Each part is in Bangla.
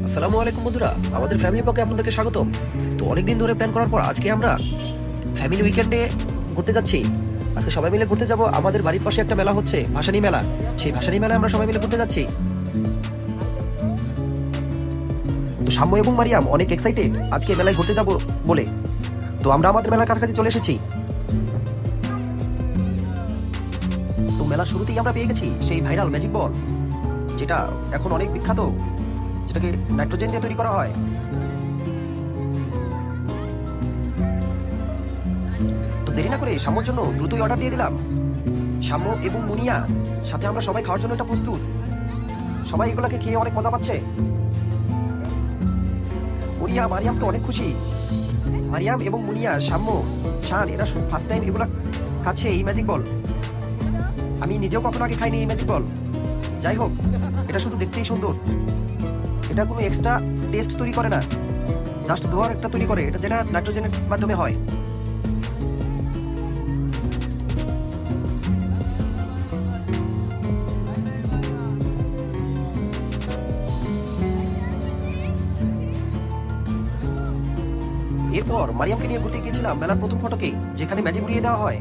আসসালামু আলাইকুম বন্ধুরা, আমাদের ফ্যামিলি পক্ষে আপনাদেরকে স্বাগতম। তো ধরে প্ল্যান করার পর আজকে আমরা ফ্যামিলি উইকেন্ডে ঘুরতে যাচ্ছি। আজকে সবাই মিলে ঘুরতে যাব, আমাদের বাড়ির পাশে একটা মেলা হচ্ছে, ভাসানী মেলা। সেই ভাসানী মেলায় আমরা সবাই মিলে ঘুরতে যাচ্ছি। তো সাম্য এবং মারিয়াম অনেক এক্সাইটেড আজকে মেলায় ঘুরতে যাব বলে। তো আমরা আমাদের মেলার কাছাকাছি চলে এসেছি। তো মেলার শুরুতেই আমরা পেয়ে গেছি সেই ভাইরাল ম্যাজিক বল যেটা এখন অনেক বিখ্যাত। যেটাকে নাইট্রোজেন দিয়ে তৈরি করা হয়। তো দেরি না করে সাম্যর জন্য দ্রুতই অর্ডার দিয়ে দিলাম। সাম্য এবং মুনিয়া সাথে আমরা সবাই খাওয়ার জন্য এটা প্রস্তুত। সবাই এগুলোকে খেয়ে অনেক মজা পাচ্ছে। মুনিয়া, মারিয়াম তো অনেক খুশি। মারিয়াম এবং মুনিয়া সাম্য শান, এরা ফার্স্ট টাইম এগুলো খাচ্ছে এই ম্যাজিক বল আমি নিজেও কখনো আগে খাইনি এই ম্যাজিক বল যাই হোক, এটা শুধু দেখতেই সুন্দর। এটা কোনো এক্সট্রা টেস্ট তৈরি করে না। জাস্ট ধোয়ার একটা তৈরি করে, এটা যেটা নাইট্রোজেনের মাধ্যমে হয়। এরপর মারিয়ামকে নিয়ে ঘুরতে গিয়েছিলাম মেলার প্রথম ফটোকে, যেখানে ম্যাজিক উড়িয়ে দেওয়া হয়।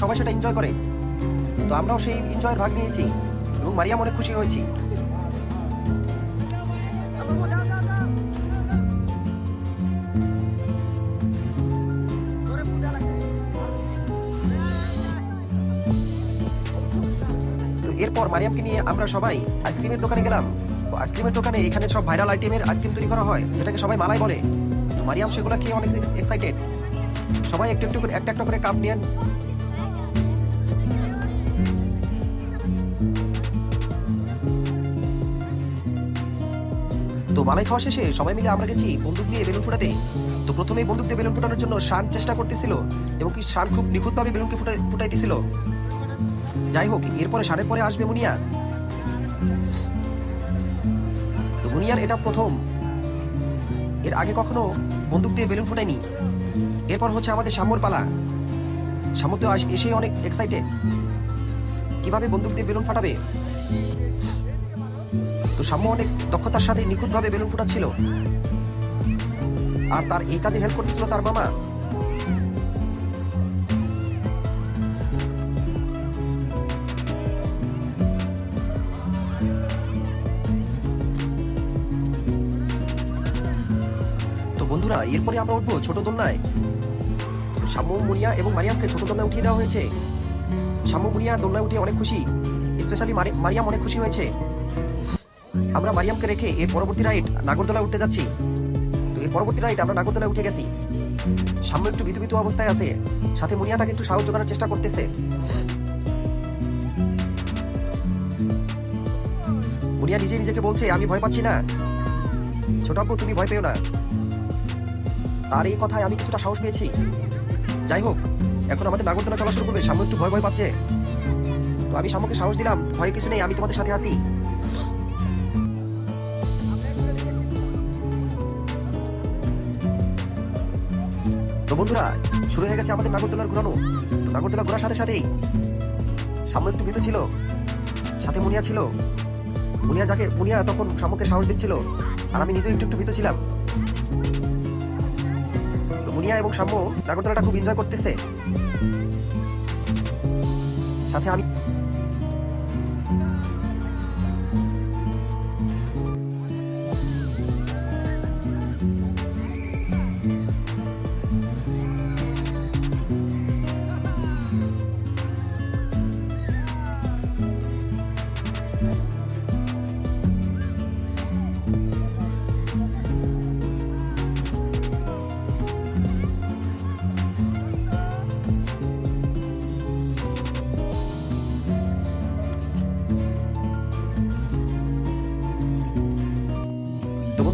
সবাই সেটা এনজয় করে। তো আমরাও সেই এনজয়ের ভাগ নিয়েছি এবং মারিয়াম অনেক খুশি হয়েছি। এরপর মারিয়ামকে নিয়ে আমরা সবাই আইসক্রিমের দোকানে গেলাম। আইসক্রিমের দোকানে এখানে সব ভাইরাল আইটেমের আইসক্রিম তৈরি করা হয়, যেটাকে সবাই মালাই বলে। তো মারিয়াম সেগুলো খেয়ে অনেক এক্সাইটেড সবাই একটু একটু করে একটা একটা করে কাপ নিয়ে তো মালাই খাওয়া শেষে সবাই মিলে আমরা গেছি বন্দুক দিয়ে বেলুন ফুটাতে। তো প্রথমেই বন্দুক দিয়ে বেলুন ফুটানোর জন্য শান চেষ্টা করতেছিল, এবং কি শান খুব নিখুঁতভাবে বেলুনকে ফুটাই ফুটাইতেছিল। যাই হোক, এরপরে সাড়ে পরে আসবে মুনিয়া। তো মুনিয়ার এটা প্রথম। এর আগে কখনো বন্দুক দিয়ে বেলুন ফুটায়নি। এরপর হচ্ছে আমাদের সাম্যর পালা। সাম্য তো এসে অনেক এক্সাইটেড কীভাবে বন্দুক দিয়ে বেলুন ফাটাবে? তো সাম্য অনেক দক্ষতার সাথে নিখুঁতভাবে বেলুন ফুটাচ্ছিল। আর তার এই কাজে হেল্প করতেছিল তার মামা। বন্ধুরা এরপরে আমরা উঠবো ছোট দোলনায়। সাম্য মুনিয়া এবং মারিয়ামকে ছোট দোলনায় উঠিয়ে দেওয়া হয়েছে। সাম্য মুনিয়া দোলনায় উঠে অনেক খুশি। স্পেশালি মারিয়াম অনেক খুশি হয়েছে। আমরা মারিয়ামকে রেখে এর পরবর্তী রাইড নাগরদোলায় উঠতে যাচ্ছি। তো এর পরবর্তী রাইড আমরা নাগরদোলায় উঠে গেছি। সাম্য একটু ভীতু অবস্থায় আছে। সাথে মুনিয়া তাকে একটু সাহায্য করার চেষ্টা করতেছে। মুনিয়া নিজে নিজেকে বলছে, আমি ভয় পাচ্ছি না। ছোট আব্বু, তুমি ভয় পেও না। আর এই কথায় আমি কিছুটা সাহস পেয়েছি। যাই হোক এখন আমাদের নাগরদোলা চলা শুরু করবে। সাম্য একটু ভয় ভয় পাচ্ছে। তো আমি সাম্যকে সাহস দিলাম। ভয় কিছু নেই, আমি তোমাদের সাথে আছি। তো বন্ধুরা, শুরু হয়ে গেছে আমাদের নাগরদোলার ঘোরানো। তো নাগরদোলা ঘোরার সাথে সাথেই সাম্য একটু ভীত ছিল। সাথে মুনিয়া ছিল। মুনিয়া যাকে মুনিয়া তখন সাম্যকে সাহস দিচ্ছিল। আর আমি নিজেও একটু একটু ভীত ছিলাম। মুনিয়া এবং সাম্য নাগরদোলাটা খুব এনজয় করতেছে। সাথে আমি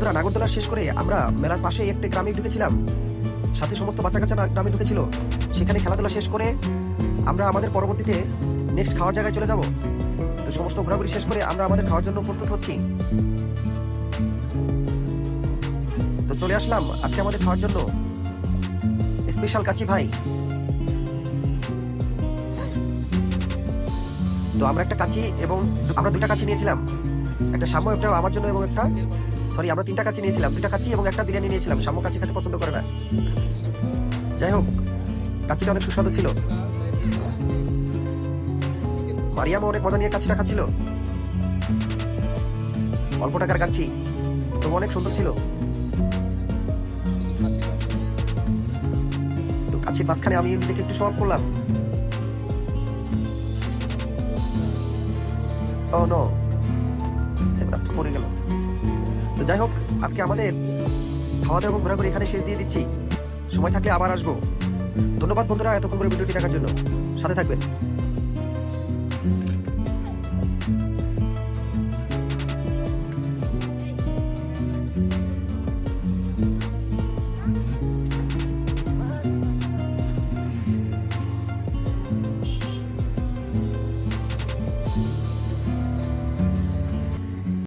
বন্ধুরা নাগরদোলা শেষ করে আমরা মেলার পাশে একটা গ্রামে ঢুকেছিলাম। সাথে সমস্ত বাচ্চা কাচ্চা গ্রামে ঢুকেছিল। সেখানে খেলাধুলা শেষ করে আমরা আমাদের পরবর্তীতে নেক্সট খাওয়ার জায়গায় চলে যাব। তো সমস্ত ঘোরাঘুরি শেষ করে আমরা আমাদের খাওয়ার জন্য প্রস্তুত হচ্ছি। তো চলে আসলাম আজকে আমাদের খাওয়ার জন্য। স্পেশাল কাচি ভাই। তো আমরা একটা কাচি এবং আমরা দুটা কাচি নিয়েছিলাম। একটা সাম্য, একটা আমার জন্য এবং একটা সরি আমরা তিনটা কাচ্চি নিয়েছিলাম। দুটা কাচ্চি এবং একটা বিরিয়ানি নিয়েছিলাম। সাম্য কাচ্চি খেতে পছন্দ করে না। যাই হোক কাচ্চিটা অনেক সুস্বাদু ছিল। মারিয়ামও অনেক মজা নিয়ে কাচ্চিটা খাচ্ছিল। অল্প টাকার কাচ্চি তবু অনেক সুন্দর ছিল। তো মাঝখানে আমি নিজেকে একটু সমাপ করলাম। ও নো আপটা পড়ে গেল। যাই হোক, আজকে আমাদের খাওয়া দাওয়া এবং ঘোরাঘুরি এখানে শেষ দিয়ে দিচ্ছি। সময় থাকলে আবার আসব। ধন্যবাদ বন্ধুরা এতক্ষণ করে ভিডিওটি দেখার জন্য। সাথে থাকবেন।